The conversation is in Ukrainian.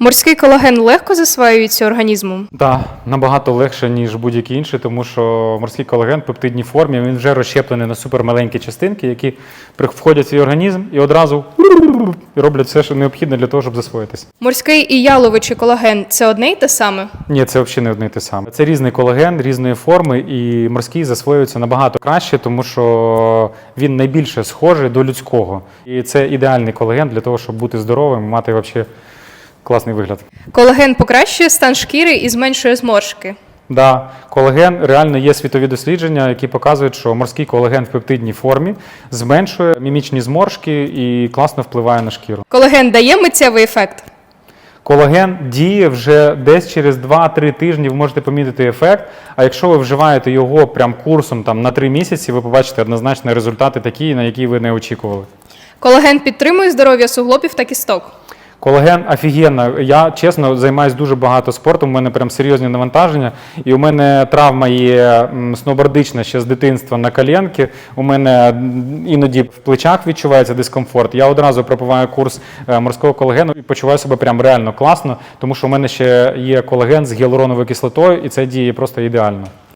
Морський колаген легко засвоюється організмом. Так, набагато легше, ніж будь-який інший, тому що морський колаген в пептидній формі він вже розщеплений на супермаленькі частинки, які входять в свій організм і одразу роблять все, що необхідне для того, щоб засвоїтися. Морський і яловичий колаген це одне й те саме. Ні, це взагалі не одне й те саме. Це різний колаген, різної форми, і морський засвоюється набагато краще, тому що він найбільше схожий до людського. І це ідеальний колаген для того, щоб бути здоровим мати взагалі класний вигляд. Колаген покращує стан шкіри і зменшує зморшки. Да, колаген реально є світові дослідження, які показують, що морський колаген в пептидній формі зменшує мімічні зморшки і класно впливає на шкіру. Колаген дає миттєвий ефект. Колаген діє вже десь через 2-3 тижні. Ви можете помітити ефект. А якщо ви вживаєте його прям курсом там на 3 місяці, ви побачите однозначно результати такі, на які ви не очікували. Колаген підтримує здоров'я суглобів та кісток. Колаген офігенно. Я чесно займаюся дуже багато спортом. У мене прям серйозні навантаження. І у мене травма є сноубордична ще з дитинства на коленки. У мене іноді в плечах відчувається дискомфорт. Я одразу пропиваю курс е, морського колагену і почуваю себе прям реально класно, тому що у мене ще є колаген з гіалуроновою кислотою, і це діє просто ідеально.